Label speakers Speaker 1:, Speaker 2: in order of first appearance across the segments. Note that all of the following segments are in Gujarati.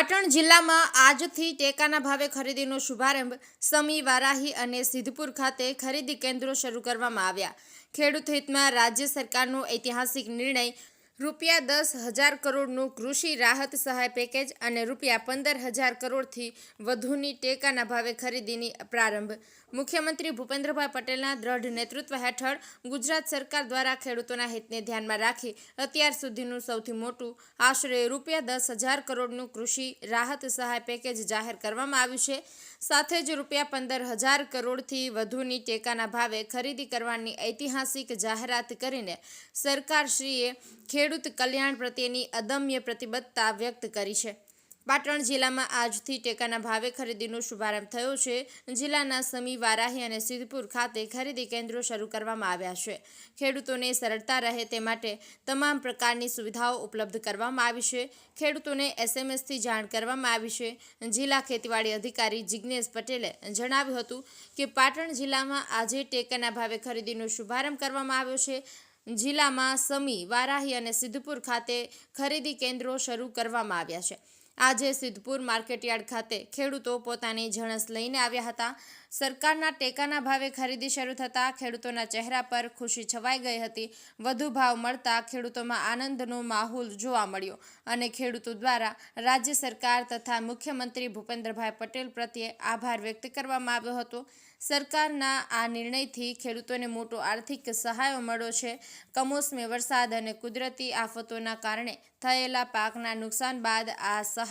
Speaker 1: પાટણ જિલ્લામાં આજથી ટેકાના ભાવે ખરીદીનો શુભારંભ સમી, વારાહી અને સિદ્ધપુર ખાતે ખરીદી કેન્દ્રો શરૂ કરવામાં આવ્યા. ખેડૂત હિતમાં રાજ્ય સરકારનો ઐતિહાસિક નિર્ણય રૂપિયા દસ હજાર કરોડનું કૃષિ રાહત સહાય પેકેજ અને રૂપિયા પંદર હજાર કરોડથી વધુની ટેકાના ભાવે ખરીદીની પ્રારંભ. મુખ્યમંત્રી ભૂપેન્દ્રભાઈ પટેલના દ્રઢ નેતૃત્વ હેઠળ ગુજરાત સરકાર દ્વારા ખેડૂતોના હિતને ધ્યાનમાં રાખી અત્યાર સુધીનું સૌથી મોટું આશરે રૂપિયા દસ હજાર કરોડનું કૃષિ રાહત સહાય પેકેજ જાહેર કરવામાં આવ્યું છે. સાથે જ રૂપિયા પંદર હજાર કરોડથી વધુની ટેકાના ભાવે ખરીદી કરવાની ઐતિહાસિક જાહેરાત કરીને સરકારશ્રીએ ખેડૂત કલ્યાણ પ્રત્યેની અદમ્ય પ્રતિબદ્ધતા વ્યક્ત કરી છે. પાટણ જિલ્લામાં આજથી ટેકાના ભાવે ખરીદીનો શુભારંભ થયો છે. જિલ્લાના સમી, વારાહી અને સિદ્ધપુર ખાતે ખરીદી કેન્દ્રો શરૂ કરવામાં આવ્યા છે. ખેડૂતોને સરળતા રહે તે માટે તમામ પ્રકારની સુવિધાઓ ઉપલબ્ધ કરવામાં આવી છે. ખેડૂતોને એસએમએસથી જાણ કરવામાં આવી છે. જિલ્લા ખેતીવાડી અધિકારી જિજ્ઞેશ પટેલે જણાવ્યું હતું કે પાટણ જિલ્લામાં આજે ટેકાના ભાવે ખરીદીનો શુભારંભ કરવામાં આવ્યો છે. જિલ્લામાં સમી, વારાહી અને સિદ્ધપુર ખાતે ખરીદી કેન્દ્રો શરૂ કરવામાં આવ્યા છે. આજે સિદ્ધપુર માર્કેટયાર્ડ ખાતે ખેડૂતો પોતાની જણસ લઈને આવ્યા હતા. સરકારના ટેકાના ભાવે ખરીદી શરૂ થતાં ખેડૂતોના ચહેરા પર ખુશી છવાઈ ગઈ હતી. વધુ ભાવ મળતા ખેડૂતોમાં આનંદનો માહોલ જોવા મળ્યો અને ખેડૂતો દ્વારા રાજ્ય સરકાર તથા મુખ્યમંત્રી ભૂપેન્દ્રભાઈ પટેલ પ્રત્યે આભાર વ્યક્ત કરવામાં આવ્યો હતો. સરકારના આ નિર્ણયથી ખેડૂતોને મોટો આર્થિક સહાયો મળ્યો છે. કમોસમી વરસાદ અને કુદરતી આફતોના કારણે થયેલા પાકના નુકસાન બાદ આ સહાય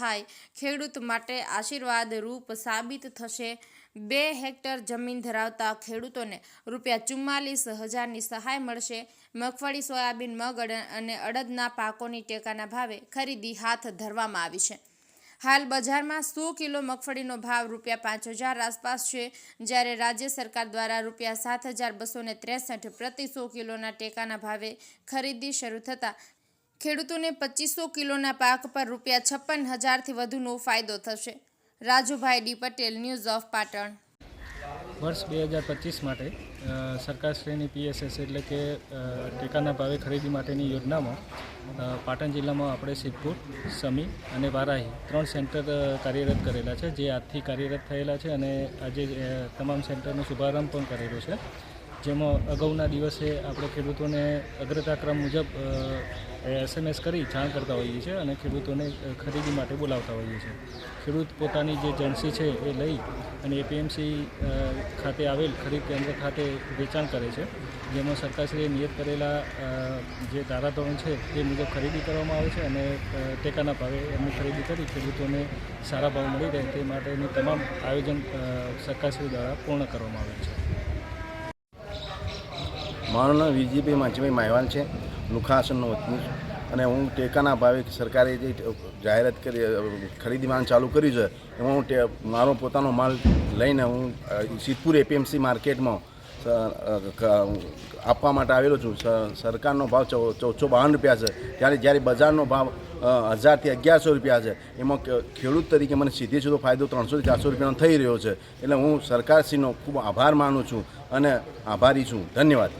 Speaker 1: ખેડૂત માટે આશીર્વાદ રૂપ સાબિત થશે. બે હેક્ટર જમીન ધરાવતા ખેડૂતોને રૂપિયા ચુમ્માલીસ હજારની સહાય મળશે. મગફળી, સોયાબીન, મગ અને અડદના પાકોની ટેકાના ભાવે ખરીદી હાથ ધરવામાં આવી છે. હાલ બજારમાં સો કિલો મગફળીનો ભાવ રૂપિયા પાંચ હજાર આસપાસ છે. જ્યારે રાજ્ય સરકાર દ્વારા રૂપિયા સાત હજાર બસો ને ત્રેસઠ પ્રતિ સો કિલોના ટેકાના ભાવે ખરીદી શરૂ થતાં ખેડૂતોને પચીસો કિલોના પાક પર રૂપિયા છપ્પન હજારથી વધુનો ફાયદો થશે. Rajubhai D Patel, news of Patan.
Speaker 2: વર્ષ બે હજાર પચીસ માટે સરકારશ્રીની પીએસએસ એટલે કે ટેકાના ભાવે ખરીદી માટેની યોજનામાં પાટણ જિલ્લામાં આપણે સિદ્ધપુર, સમી અને વારાહી ત્રણ સેન્ટર કાર્યરત કરેલા છે, જે આજથી કાર્યરત થયેલા છે અને આજે તમામ સેન્ટરનો શુભારંભ પણ કરેલો છે. જેમાં અગાઉના દિવસે આપણે ખેડૂતોને અગ્રતાક્રમ મુજબ એસએમએસ કરી જાણ કરતા હોઈએ છીએ અને ખેડૂતોને ખરીદી માટે બોલાવતા હોઈએ છીએ. ખેડૂત પોતાની જે જણસી છે એ લઈ અને એપીએમસી ખાતે આવેલ ખરીદ કેન્દ્ર ખાતે વેચાણ કરે છે. જેમાં સરકારશ્રીએ નિયત કરેલા જે ધારાધોરણ છે તે મુજબ ખરીદી કરવામાં આવે છે અને ટેકાના ભાવે એમની ખરીદી કરી ખેડૂતોને સારા ભાવ મળી રહે તે માટેનું તમામ આયોજન સરકારશ્રી દ્વારા પૂર્ણ કરવામાં આવે છે.
Speaker 3: મારું નામ વિજયભાઈ માંચીભાઈ માયવાલ છે. લુખાસનનો વતની છું. અને હું ટેકાના ભાવે સરકારે જે જાહેરાત કરી, ખરીદી માલ ચાલુ કર્યું છે, એમાં હું મારો પોતાનો માલ લઈને હું સિદ્ધપુર એપીએમસી માર્કેટમાં આપવા માટે આવેલો છું. સરકારનો ભાવ ચૌદસો બાવન રૂપિયા છે. ત્યારે જ્યારે બજારનો ભાવ હજારથી અગિયારસો રૂપિયા છે, એમાં ખેડૂત તરીકે મને સીધે સીધો ફાયદો ત્રણસોથી ચારસો રૂપિયાનો થઈ રહ્યો છે. એટલે હું સરકારશ્રીનો ખૂબ આભાર માનું છું અને આભારી છું. ધન્યવાદ.